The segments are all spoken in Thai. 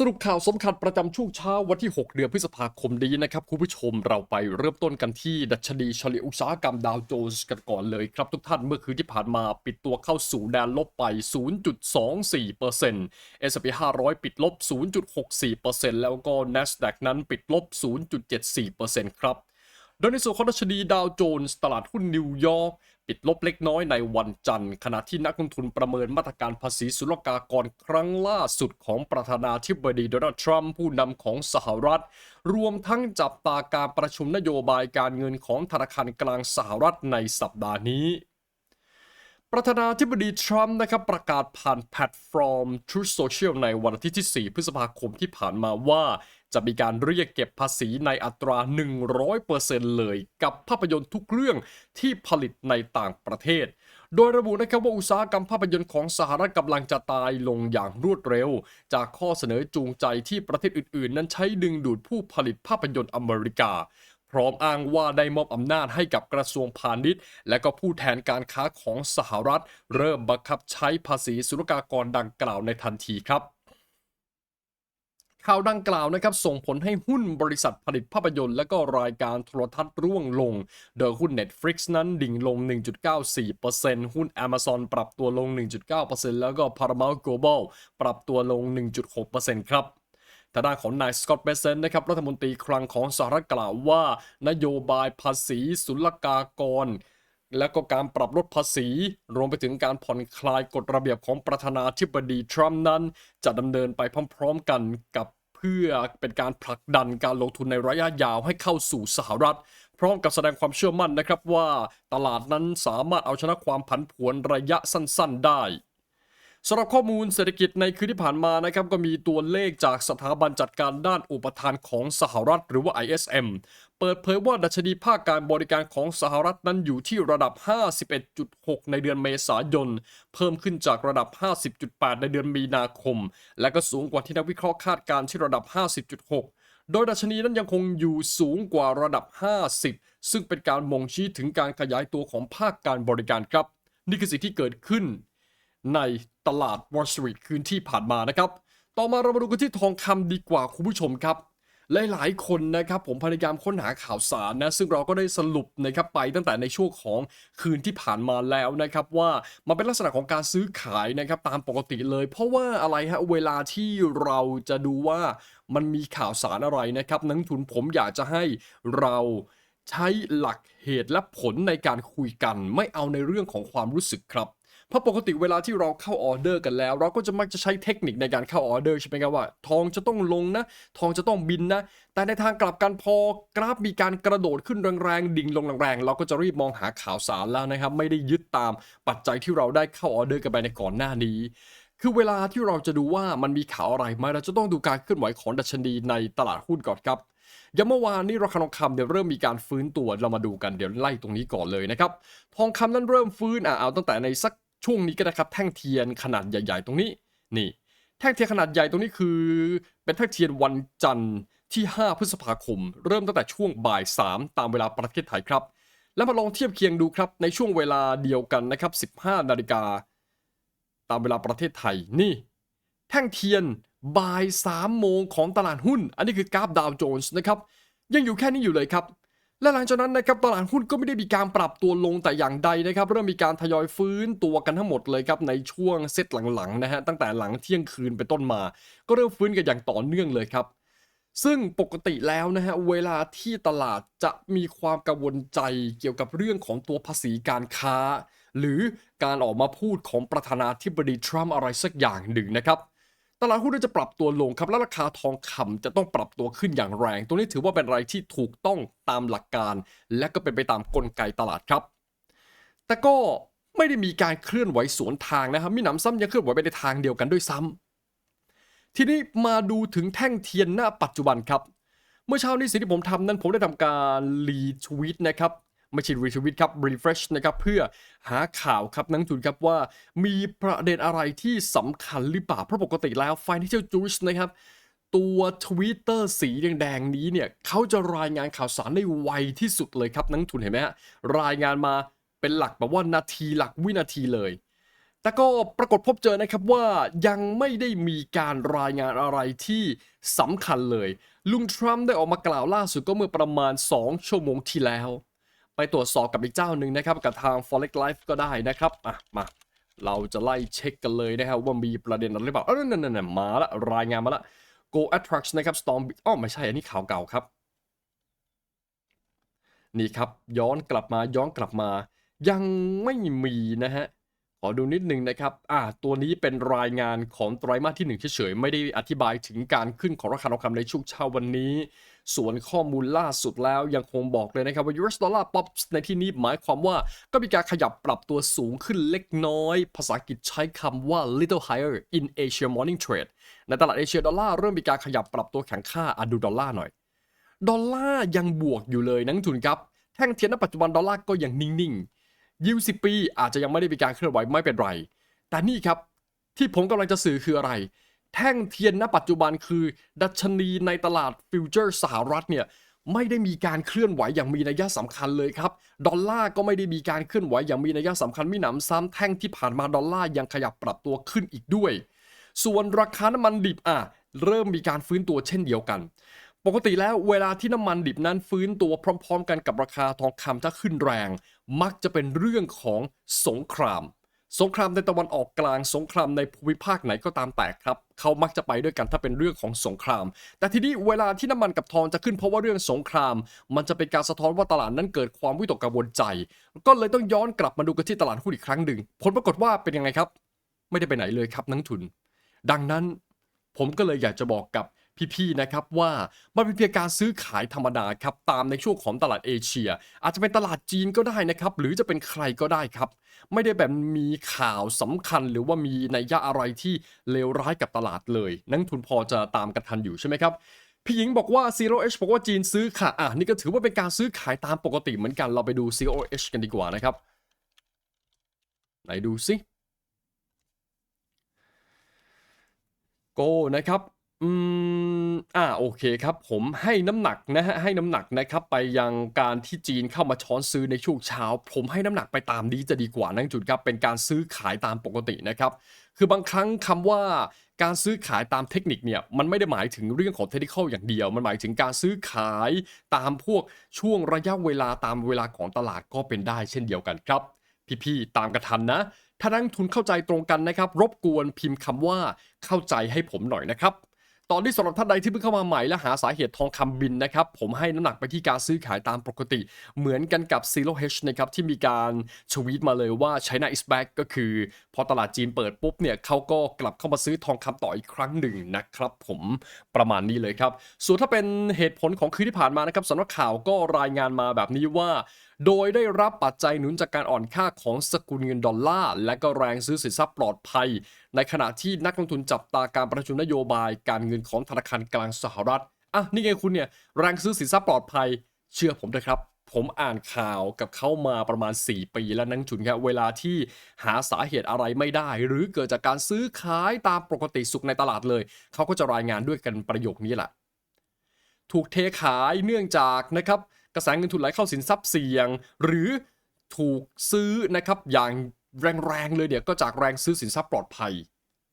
สรุปข่าวสำคัญประจำช่วงเช้าวันที่ 6 เดือนพฤษภาคมนี้นะครับ คุณผู้ชมเราไปเริ่มต้นกันที่ดัชนีเฉลี่ยอุตสาหกรรมดาวโจนส์กันก่อนเลยครับทุกท่านเมื่อคืนที่ผ่านมาปิดตัวเข้าสู่แดนลบไป 0.24% S&P 500 ปิดลบ 0.64%แล้วก็ NASDAQ นั้นปิดลบ 0.74%ครับโดยในส่วนของดัชนีดาวโจนส์ตลาดหุ้นนิวยอร์ก ปิดลบเล็กน้อยในวันจันทร์ ขณะที่นักลงทุนประเมินมาตรการภาษีศุลกากรครั้งล่าสุดของประธานาธิบดีโดนัลด์ทรัมป์ผู้นำของสหรัฐ รวมทั้งจับตาการประชุมนโยบายการเงินของธนาคารกลางสหรัฐในสัปดาห์นี้ ประธานาธิบดีทรัมป์นะครับประกาศผ่านแพลตฟอร์ม Truth Social ในวันอาทิตย์ที่ 4 พฤษภาคมที่ผ่านมาว่า จะมีการเรียกเก็บภาษีในอัตรา 100%เลยกับภาพยนตร์ทุกเรื่องที่ผลิตในต่างประเทศ โดยระบุนะครับว่าอุตสาหกรรมภาพยนตร์ของสหรัฐกำลังจะตายลงอย่างรวดเร็ว จากข้อเสนอจูงใจที่ประเทศอื่นๆ นั้นใช้ดึงดูดผู้ผลิตภาพยนตร์อเมริกา พร้อมอ้างว่าได้มอบอำนาจให้กับกระทรวงพาณิชย์ และก็ผู้แทนการค้าของสหรัฐ เริ่มบังคับใช้ภาษีศุลกากรดังกล่าวในทันทีครับข่าวดังกล่าวนะครับส่งผลให้หุ้นบริษัทผลิตภาพยนตร์และก็รายการโทรทัศน์ร่วงลง โดยหุ้น Netflix นั้นดิ่งลง 1.94%หุ้น Amazon ปรับตัวลง 1.9%แล้วก็ Paramount Global ปรับตัวลง 1.6%ครับ ทางด้านของนายสกอตต์เบสเซนนะครับรัฐมนตรีคลังของสหรัฐกล่าวว่า นโยบายภาษีศุลกากร และก็การปรับลดภาษี รวมไปถึงการผ่อนคลายกฎระเบียบของประธานาธิบดีทรัมป์นั้น จะดำเนินไปพร้อมๆกันกับเพื่อเป็นการผลักดันการลงทุนในระยะยาวให้เข้าสู่สหรัฐพร้อมกับแสดงความเชื่อมั่นนะครับว่า ตลาดนั้นสามารถเอาชนะความผันผวนระยะสั้น ๆ ได้ สำหรับข้อมูลเศรษฐกิจในคืนที่ผ่านมานะครับก็มีตัวเลขจากสถาบันจัดการด้านอุปทานของสหรัฐหรือว่า ISM เปิดเผยว่าดัชนีภาคการบริการของสหรัฐนั้นอยู่ที่ระดับ 51.6 ในเดือนเมษายน เพิ่มขึ้นจากระดับ 50.8 ในเดือนมีนาคม และก็สูงกว่าที่นักวิเคราะห์คาดการณ์ที่ระดับ 50.6โดยดัชนีนั้นยังคงอยู่สูงกว่าระดับ 50 ซึ่งเป็นการบ่งชี้ถึงการขยายตัวของภาคการบริการครับ นี่คือสิ่งที่เกิดขึ้น ในตลาด Wall Street คืนที่ผ่านมานะครับ ต่อมาเรามาดูกันที่ทองคำดีกว่าคุณผู้ชมครับ หลายๆ คนนะครับผมพยายามค้นหาข่าวสารนะ ซึ่งเราก็ได้สรุปนะครับไปตั้งแต่ในช่วงของคืนที่ผ่านมาแล้วนะครับ ว่ามันเป็นลักษณะของการซื้อขายนะครับตามปกติเลย เพราะว่าอะไรฮะเวลาที่เราจะดูว่ามันมีข่าวสารอะไรนะครับนักทุนผมอยากจะให้เราใช้หลักเหตุและผลในการคุยกัน ไม่เอาในเรื่องของความรู้สึกครับ เพราะปกติเวลาที่เราเข้าออเดอร์กันแล้ว เราก็จะมักจะใช้เทคนิคในการเข้าออเดอร์ใช่ไหมครับว่า ทองจะต้องลงนะ ทองจะต้องบินนะ แต่ในทางกลับกันพอกราฟมีการกระโดดขึ้นแรงๆดิ่งลงแรงๆเราก็จะรีบมองหาข่าวสารแล้วนะครับ ไม่ได้ยึดตามปัจจัยที่เราได้เข้าออเดอร์กันไปในก่อนหน้านี้คือเวลาที่เราจะดูว่ามันมีข่าวอะไรไหมเราจะต้องดูการเคลื่อนไหวของดัชนีในตลาดหุ้นก่อนครับอย่างเมื่อวานนี้ราคาทองคำเนี่ยเริ่มมีการฟื้นตัวเรามาดูกันเดี๋ยวไล่ตรงนี้ก่อนเลยนะครับ ทองคำนั้นเริ่มฟื้นอะเอาตั้งแต่ในสัก ช่วงนี้ก็นะครับแท่งเทียนขนาดใหญ่ๆ ตรงนี้นี่แท่งเทียนขนาดใหญ่ตรงนี้คือ เป็นแท่งเทียนวันจันทร์ที่ 5 พฤษภาคม เริ่มตั้งแต่ช่วงบ่าย 3 ตามเวลาประเทศไทยครับ แล้วมาลองเทียบเคียงดูครับในช่วงเวลาเดียวกันนะครับ 15 นาฬิกาตามเวลาประเทศไทยนี่ แท่งเทียนบ่าย3โมงของตลาดหุ้น อันนี้คือกราฟดาวโจนส์นะครับยังอยู่แค่นี้อยู่เลยครับ และหลังจากนั้นนะครับตลาดหุ้นก็ไม่ได้มีการปรับตัวลงแต่อย่างใดนะครับเริ่มมีการทยอยฟื้นตัวกันทั้งหมดเลยครับในช่วงเซตหลังๆนะฮะตั้งแต่หลังเที่ยงคืนไปต้นมา ก็เริ่มฟื้นกันอย่างต่อเนื่องเลยครับ ซึ่งปกติแล้วนะฮะเวลาที่ตลาดจะมีความกังวลใจเกี่ยวกับเรื่องของตัวภาษีการค้า หรือการออกมาพูดของประธานาธิบดีทรัมป์อะไรสักอย่างหนึ่งนะครับ ตลาดหุ้นจะปรับตัวลงครับและราคาทองคำจะต้องปรับตัวขึ้นอย่างแรงตรงนี้ถือว่าเป็นอะไรที่ถูกต้องตามหลักการ และก็เป็นไปตามกลไกตลาดครับ แต่ก็ไม่ได้มีการเคลื่อนไหวสวนทางนะครับมีหนำซ้ำยังเคลื่อนไหวไปในทางเดียวกันด้วยซ้ำทีนี้มาดูถึงแท่งเทียนหน้าปัจจุบันครับ เมื่อเช้านี้สิ่งที่ผมทำนั้นผมได้ทำการรีทวีตนะครับ ไม่ใช่รีทวีตครับ refresh นะครับเพื่อหาข่าวครับนักลงทุนครับว่ามีประเด็นอะไรที่สำคัญหรือเปล่า เพราะปกติแล้ว Financial Juice นะครับตัว Twitter สีแดงๆนี้เนี่ยเขาจะรายงานข่าวสารได้ไวที่สุดเลยครับนักทุนเห็นไหมฮะรายงานมาเป็นหลักแบบว่านาทีหลักวินาทีเลย แต่ก็ปรากฏพบเจอนะครับว่ายังไม่ได้มีการรายงานอะไรที่สำคัญเลย ลุงทรัมป์ได้ออกมากล่าวล่าสุดก็เมื่อประมาณ 2 ชั่วโมงที่แล้ว ไปตรวจสอบกับอีกเจ้าหนึ่งนะครับ กับทาง Forex Life ก็ได้นะครับอะมาเราจะไล่เช็คกันเลยนะครับว่ามีประเด็นอะไรหรือเปล่าเออนั่นนั่นมาละรายงานมาละ Go Attracts นะครับ Storm อ๋อไม่ใช่อันนี้ข่าวเก่าครับ นี่ครับย้อนกลับมาย้อนกลับมา ยังไม่มีนะฮะ ขอดูนิดนึงนะครับ อ่า ตัวนี้เป็นรายงานของไตรมาสที่ 1 เฉยๆ ไม่ได้อธิบายถึงการขึ้นของราคาทองคำในช่วงเช้าวันนี้ ส่วนข้อมูลล่าสุดแล้วยังคงบอกเลยนะครับว่า US Dollar Pops ในที่นี้หมายความว่าก็มีการขยับปรับตัวสูงขึ้นเล็กน้อย ภาษาอังกฤษใช้คำว่า little higher in Asia morning trade ในตลาดเอเชียดอลลาร์เริ่มมีการขยับปรับตัวแข็งค่าอดูดอลลาร์หน่อย ดอลลาร์ยังบวกอยู่เลยนักทุนครับ แท่งเทียนณปัจจุบันดอลลาร์ก็ยังนิ่งๆ ยิวสิปี อาจจะยังไม่ได้มีการเคลื่อนไหวไม่เป็นไร แต่นี่ครับที่ผมกำลังจะสื่อคืออะไร แท่งเทียนณปัจจุบันคือ ดัชนีในตลาดฟิวเจอร์สหรัฐเนี่ยไม่ได้มีการเคลื่อนไหวอย่างมีนัยสำคัญเลยครับ ดอลลาร์ก็ไม่ได้มีการเคลื่อนไหวอย่างมีนัยสำคัญมิหนำซ้ำแท่งที่ผ่านมาดอลลาร์ยังขยับปรับตัวขึ้นอีกด้วย ส่วนราคาน้ำมันดิบอะเริ่มมีการฟื้นตัวเช่นเดียวกัน ปกติแล้วเวลาที่น้ำมันดิบนั้นฟื้นตัวพร้อม ๆ กันกับราคาทองคำถ้าขึ้นแรง มักจะเป็นเรื่องของสงคราม สงครามในตะวันออกกลางสงครามในภูมิภาคไหนก็ตามแต่ครับ เขามักจะไปด้วยกันถ้าเป็นเรื่องของสงคราม แต่ทีนี้เวลาที่น้ำมันกับทองจะขึ้นเพราะว่าเรื่องสงคราม มันจะเป็นการสะท้อนว่าตลาดนั้นเกิดความวิตกกังวลใจ ก็เลยต้องย้อนกลับมาดูกันที่ตลาดหุ้นอีกครั้งหนึ่งผลปรากฏว่าเป็นยังไงครับ ไม่ได้ไปไหนเลยครับนักทุน ดังนั้นผมก็เลยอยากจะบอกกับ พี่ๆนะครับว่ามันเป็นเพียงการซื้อขายธรรมดาครับตามในช่วงของตลาดเอเชีย อาจจะเป็นตลาดจีนก็ได้นะครับหรือจะเป็นใครก็ได้ครับ ไม่ได้แบบมีข่าวสำคัญหรือว่ามีนัยยะอะไรที่เลวร้ายกับตลาดเลย นักทุนพอจะตามกันทันอยู่ใช่ไหมครับพี่หญิงบอกว่า Zero H บอกว่าจีนซื้อค่ะอะนี่ก็ถือว่าเป็นการซื้อขายตามปกติเหมือนกันเราไปดู Zero H กันดีกว่านะครับไหนดูสิโกนะครับ อืม อ่า โอเคครับ ผมให้น้ำหนักนะฮะให้น้ำหนักนะครับ ไปยังการที่จีนเข้ามาช้อนซื้อในช่วงเช้า ผมให้น้ำหนักไปตามนี้จะดีกว่านั่งจุดครับ เป็นการซื้อขายตามปกตินะครับ คือบางครั้งคำว่าการซื้อขายตามเทคนิคเนี่ย มันไม่ได้หมายถึงเรื่องของเทคนิคอย่างเดียว มันหมายถึงการซื้อขายตามพวกช่วงระยะเวลาตามเวลาของตลาดก็เป็นได้เช่นเดียวกันครับ พี่ๆ ตามกันทันนะ ถ้านักลงทุนเข้าใจตรงกันนะครับ รบกวนพิมพ์คำว่าเข้าใจให้ผมหน่อยนะครับ ตอนนี้สำหรับท่านใดที่เพิ่งเข้ามาใหม่และหาสาเหตุทองคำบินนะครับผมให้น้ำหนักไปที่การซื้อขายตามปกติ เหมือนกันกับ Zero H นะครับที่มีการชวีตมาเลยว่า China is back ก็คือ พอตลาดจีนเปิดปุ๊บเนี่ยเขาก็กลับเข้ามาซื้อทองคำต่ออีกครั้งหนึ่งนะครับผมประมาณนี้เลยครับ ส่วนถ้าเป็นเหตุผลของคืนที่ผ่านมานะครับสำนักข่าวก็รายงานมาแบบนี้ว่า โดยได้รับปัจจัยหนุนจากการอ่อนค่าของสกุลเงินดอลลาร์ และก็แรงซื้อสินทรัพย์ปลอดภัย ในขณะที่นักลงทุนจับตาการประชุมนโยบายการเงินของธนาคารกลางสหรัฐอะนี่ไงคุณเนี่ยแรงซื้อสินทรัพย์ปลอดภัย เชื่อผมเลยครับผมอ่านข่าวกับเข้ามาประมาณ 4 ปีแล้วนักลงทุนครับเวลาที่หาสาเหตุอะไรไม่ได้ หรือเกิดจากการซื้อขายตามปกติสุขในตลาดเลย เขาก็จะรายงานด้วยกันประโยคนี้แหละ ถูกเทขายเนื่องจากนะครับ ระแสเงินทุนไหลเข้าสินทรัพย์เสี่ยง หรือถูกซื้อนะครับอย่างแรงๆเลยเนี่ยก็จากแรงซื้อสินทรัพย์ปลอดภัย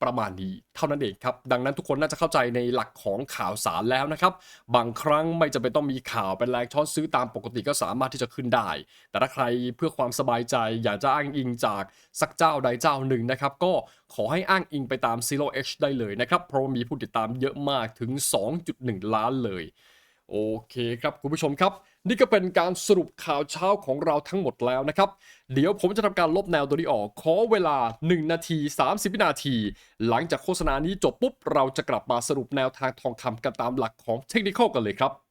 ประมาณนี้เท่านั้นเองครับ ดังนั้นทุกคนน่าจะเข้าใจในหลักของข่าวสารแล้วนะครับ บางครั้งไม่จำเป็นต้องมีข่าวเป็นแรงช้อนซื้อตามปกติก็สามารถที่จะขึ้นได้ แต่ถ้าใครเพื่อความสบายใจอยากจะอ้างอิงจากสักเจ้าใดเจ้าหนึ่งนะครับ ก็ขอให้อ้างอิงไปตาม Zero H ได้เลยนะครับ เพราะว่ามีผู้ติดตามเยอะมากถึง 2.1 ล้านเลย โอเคครับคุณผู้ชมครับ นี่ก็เป็นการสรุปข่าวเช้าของเราทั้งหมดแล้วนะครับ เดี๋ยวผมจะทำการลบแนวตัวนี้ออกขอเวลา 1 นาที 30 วินาที หลังจากโฆษณานี้จบปุ๊บ เราจะกลับมาสรุปแนวทางทองคำกันตามหลักของเทคนิคกันเลยครับ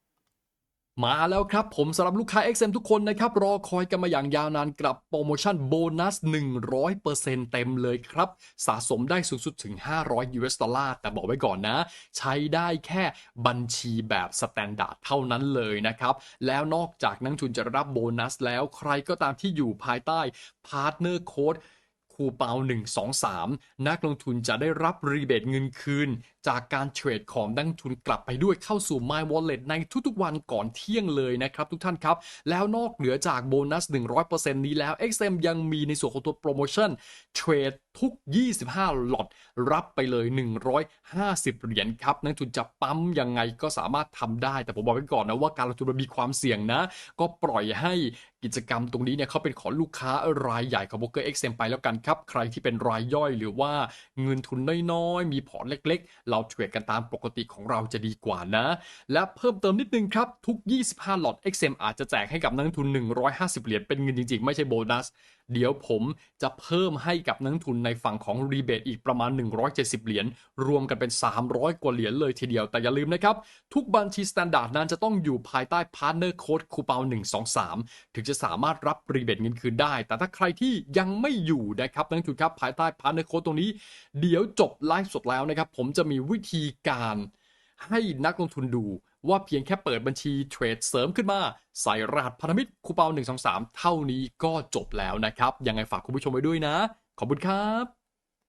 มาแล้วครับผมสำหรับลูกค้า XM ทุกคนนะครับ รอคอยกันมาอย่างยาวนานกับโปรโมชั่นโบนัส 100%เต็มเลยครับ สะสมได้สูงสุดถึง 500 US ดอลลาร์แต่บอกไว้ก่อนนะ ใช้ได้แค่บัญชีแบบสแตนดาร์ดเท่านั้นเลยนะครับ แล้วนอกจากนักทุนจะรับโบนัสแล้วใครก็ตามที่อยู่ภายใต้พาร์ทเนอร์โค้ด คูเปอง123 นักลงทุนจะได้รับรีเบทเงินคืน จากการเทรดของนักลงทุนกลับไปด้วยเข้าสู่ My Wallet ในทุกๆวันก่อนเที่ยงเลยนะครับทุกท่านครับ แล้วนอกเหนือจากโบนัส 100%นี้แล้ว XM ยังมีในส่วนของตัวโปรโมชั่นเทรด ทุก 25 หลอตรับไปเลย 150 เหรียญครับ นักทุนจะปั๊มยังไงก็สามารถทำได้ แต่ผมบอกไว้ก่อนนะว่าการลงทุนมันมีความเสี่ยงนะ ก็ปล่อยให้กิจกรรมตรงนี้เนี่ยเขาเป็นของลูกค้ารายใหญ่ของ Broker XM ไปแล้วกันครับ ใครที่เป็นรายย่อยหรือว่าเงินทุนน้อยๆ มีพอร์ตเล็ก ๆ เราเทรดกันตามปกติของเราจะดีกว่านะ และเพิ่มเติมนิดนึงครับ ทุก 25 หลอด XM อาจจะแจกให้กับนักทุน 150 เหรียญเป็นเงินจริงๆ ไม่ใช่โบนัสเดี๋ยวผมจะเพิ่มให้กับนักลงทุนในฝั่งของรีเบทอีกประมาณ 170 เหรียญ รวมกันเป็น 300 กว่าเหรียญเลยทีเดียว แต่อย่าลืมนะครับ ทุกบัญชีสแตนดาร์ดนั้นจะต้องอยู่ภายใต้พาร์เนอร์โค้ดคูปอง123 ถึงจะสามารถรับรีเบทเงินคืนได้ แต่ถ้าใครที่ยังไม่อยู่นะครับนักลงทุนครับภายใต้พาร์เนอร์โค้ดตรงนี้ เดี๋ยวจบไลฟ์สดแล้วนะครับผมจะมีวิธีการให้นักลงทุนดู ว่าเพียงแค่เปิดบัญชีเทรดเสริมขึ้นมา ใส่รหัสพันธมิตรคูปอง123 เท่านี้ก็จบแล้วนะครับ ยังไงฝากคุณผู้ชมไว้ด้วยนะ ขอบคุณครับ